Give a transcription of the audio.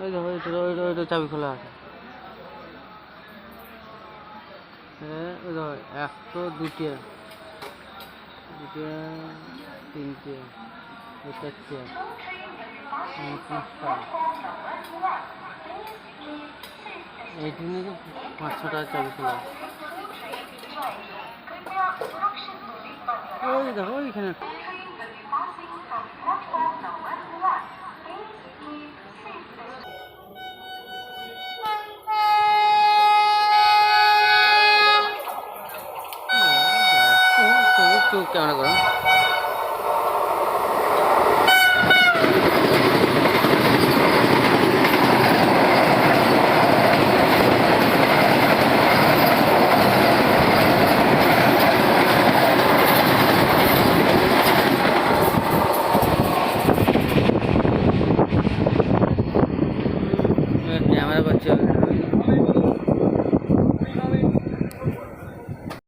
ওই দেখো ওইটা ওইটা ওইটা চাবি খোলা আছে। ওই দেখো একটা দুটিয়া দুটিয়া তিনটে ওই চারটে। এই পাঁচটা এইটি নিয়ে পাঁচ ছটা চাবি খোলা ওই দেখো ওইখানে একটা। একটু ক্যামেরা করো ক্যামেরা করছে